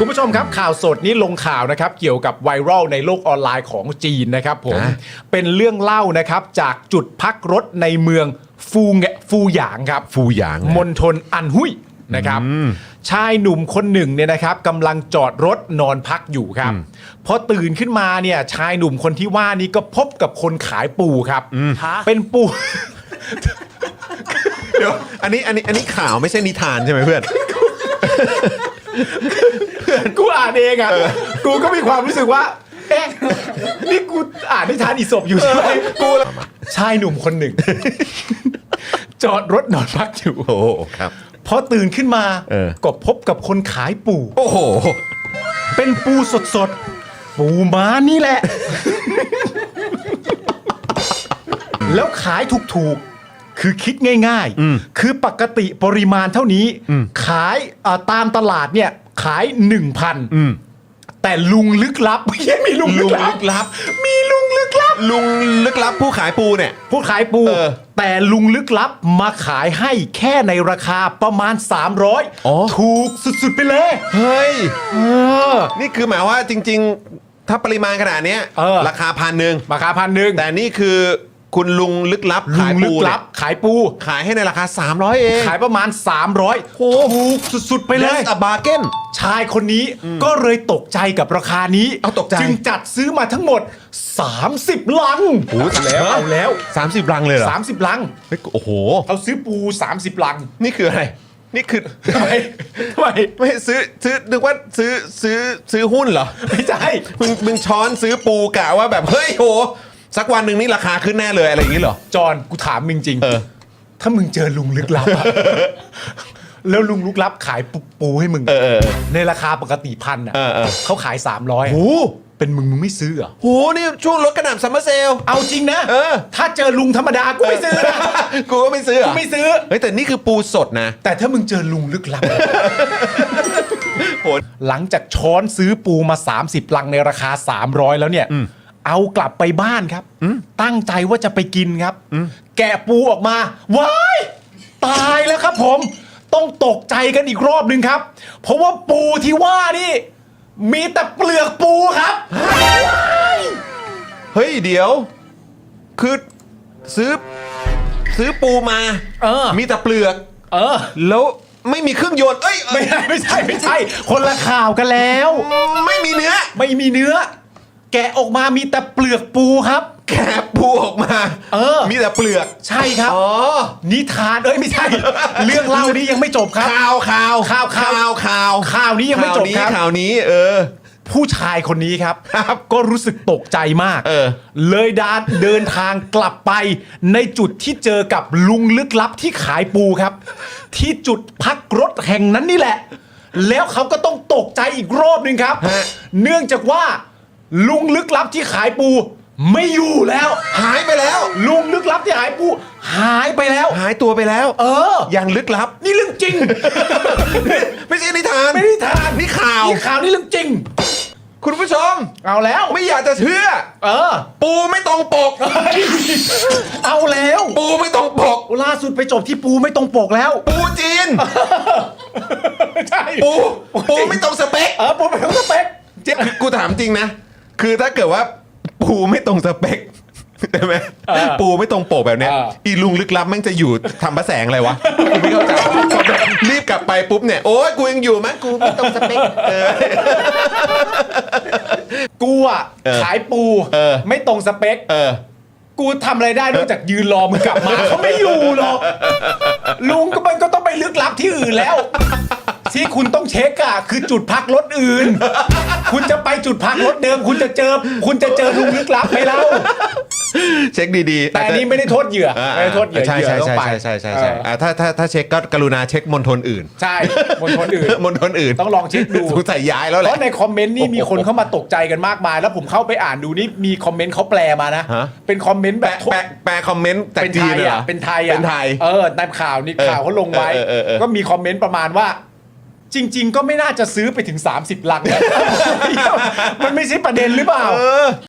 คุณผู้ชมครับข่าวสดนี้ลงข่าวนะครับเกี่ยวกับไวรัลในโลกออนไลน์ของจีนนะครับผมอะเป็นเรื่องเล่านะครับจากจุดพักรถในเมืองฟูแงฟูหยางครับฟูหยางนะมณฑลอันหุยนะครับชายหนุ่มคนหนึ่งเนี่ยนะครับกำลังจอดรถนอนพักอยู่ครับพอตื่นขึ้นมาเนี่ยชายหนุ่มคนที่ว่านี้ก็พบกับคนขายปูครับ เป็นปูเดี๋ยวอันนี้อันนี้อันนี้ข่าวไม่ใช่นิทานใช่ไหมเพื่อน กูอ่านเองอะ กูก็มีความรู้สึกว่า เอ๊ะ นี่กูอ่านนิทานอีสบอยู่ใช่ไหมกูชายหนุ่มคนหนึ่ง จอดรถนอนพักอยู่ โอ้โหครับ พอตื่นขึ้นมา เออ ก็พบกับคนขายปู โอ้โห เป็นปูสดๆ ปูม้านี่แหละ แล้วขายถูกๆ คือคิดง่ายๆ คือปกติปริมาณเท่านี้ ขายเอ่อตามตลาดเนี่ย ขาย1,000แต่ลุงลึกลับไม่มีลุงลึกลัลุงลึบกลับ มีลุงลึกลับ ลุงลึกลับผู้ขายปูเนี่ย ผู้ขายปู เออแต่ลุงลึกลับมาขายให้แค่ในราคาประมาณ อ๋อ 300 ถูกสุดๆไปเลย เฮ้ย เออ นี่คือหมายว่าจริง ๆ ถ้าปริมาณขนาดเนี้ยเออ ราคาพันหนึ่งราคาพันหนึ่งแต่นี่คือ คุณลุงลึกลับลุขายงลึปูกเนี่ลัยบขายปู ขายให้ในราคา 300 เองขายประมาณ 300โอ้ถูกสุด ๆ ไปเลย That's a bargain ชายคนนี้ก็เลยตกใจกับราคานี้เอาตกใจ จึงจัดซื้อมาทั้งหมด 30 ลังโอ้โหเอาแล้วเอาแล้ว 30 รังเลยเหรอ30 ลัง เฮ้ยโอ้โหเขาซื้อปู 30 ลังนี่คืออะไร นี่คือ ทำไมทำไมไม่ซื้อซื้อนึกว่าซื้อซื้อซื้อหุ้นเหรอ ไม่ใช่ มึงมึงช้อนซื้อปูกะว่าแบบ เฮ้ยโห สักวันหนึ่งนี่ราคาขึ้นแน่เลยอะไรอย่างนี้เหรอ จอนกูถามมึงจริงเออ ถ้ามึงเจอลุงลึกลับอะ แล้วลุงลึกลับขายปูปูให้มึง เออเออ ในราคาปกติพันอะเออเออ เขาขาย 300โหเป็นมึงมึงไม่ซื้อเหรอ โหนี่ช่วงลดกระหน่ำซัมเมอร์เซล เอาจริงนะ เออ ถ้าเจอลุงธรรมดากูไม่ซื้อนะ กูก็ไม่ซื้อกูอะไม่ซื้อ เฮ้ยแต่นี่คือปูสดนะ แต่ถ้ามึงเจอลุงลึกลับโหหลังจากช้อนซื้อปูมา 30 ลังในราคา 300 แล้วเนี่ย เอากลับไปบ้านครับ ตั้งใจว่าจะไปกินครับ แกะปูออกมา ว้าย ตายแล้วครับผม ต้องตกใจกันอีกรอบหนึ่งครับ เพราะว่าปูที่ว่านี่ มีแต่เปลือกปูครับ เฮ้ยเดี๋ยว คือซื้อซื้อปูมา เออ มีแต่เปลือก เออ แล้วไม่มีเครื่องยนต์เอ้ยเอ้ไม่ยใช่ไม่ใช่ไม่ใช่ คนละข่าวกันแล้ว ไม่มีเนื้อ ไม่มีเนื้อ แกะออกมามีแต่เปลือกปูครับ แกะปูออกมา เออ มีแต่เปลือก ใช่ครับ อ๋อ นิทาน เอ้ยไม่ใช่ เรื่องเล่านี้ยังไม่จบครับ ข่าวข่าวข่าวข่าวข่าวข่าวข่าวนี้ยังไม่จบข่าวนี้ครับข่าวนี้ เออ ผู้ชายคนนี้ครับครับ ก็รู้สึกตกใจมาก เออ เลยดานเดินทางกลับไป ในจุดที่เจอกับลุงลึกลับที่ขายปูครับ ที่จุดพักรถแห่งนั้นนี่แหละ แล้วเขาก็ต้องตกใจอีกรอบหนึ่งครับฮะเนื่องจากว่า ลุงลึกลับที่ขายปู ไม่อยู่แล้ว หายไปแล้ว ลุงลึกลับที่ขายปู หายไปแล้ว หายตัวไปแล้ว เออ อย่างลึกลับ นี่เรื่องจริง ไม่ใช่นิทาน ไม่ได้ทานนี่ข่าว นี่ข่าวนี่เรื่องจริง คุณผู้ชม เอาแล้ว ไม่อยากจะเชื่อ เออ ปูไม่ตรงปก เอาแล้ว ปูไม่ตรงปก ล่าสุดไปจบที่ปูไม่ตรงปกแล้ว ปูจีน ใช่ปูปูไม่ตรงสเปค เออปูไม่ตรงสเปคคือกูถามจริงนะ คือถ้าเกิดว่าปูไม่ตรงสเปคใช่ไหมปูไม่ตรงปกแบบเนี้ยอีลุงลึกลับแม่งจะอยู่ทำพระแสงอะไรวะกูไม่เข้าใจรีบกลับไปปุ๊บเนี่ยโอ้ยกูยังอยู่มั้ยกูไม่ตรงสเปคเออ กูอะเออขายปูเออ ไม่ตรงสเปค เออ กูทำอะไรได้นอกจากยืนรอมึงกลับมา เขาไม่อยู่หรอกลุงก็มันก็ต้องไปลึกลับที่อื่นแล้ว ที่คุณต้องเช็คอะคือจุดพักรถอื่น คุณจะไปจุดพักรถเดิม คุณจะเจอ คุณจะเจอลุงลึกลับไหมเล่าเช็คดีๆแต่อันนี้ไม่ได้โทษเหยื่ออ่าไม่ได้โทษเหยื่อใช่เหยื่ใช่อต้องใช่ไปใช่ใช่ใช่ใช่เอออ่าถ้าถ้าถ้าเช็คก็กรุณาเช็คมณฑลอื่น ใช่บนคนอื่นมณฑลอื่น ต้องลองเช็คดูสงสัยย้ายแล้วแหเพละราะในคอมเมนต์นี่มีคนเข้ามาตกใจกันมากมาย แล้วผมเข้าไปอ่านดูนี่มีคอมเมนต์เขาแปลมานะฮะเป็นคอมเมนต์แปแบลบแปลแปลคอมเมนต์จากเป็นจีไทนยเหรอะอเป็นไทยอะเป็นไทยเออในข่าวนี่เออข่าวเขาลงไว้เออเออเออก็มีคอมเมนต์ประมาณว่า จริง ๆ ก็ไม่น่าจะซื้อไปถึง 30 ลังนะมันไม่ใช่ประเด็นหรือเปล่า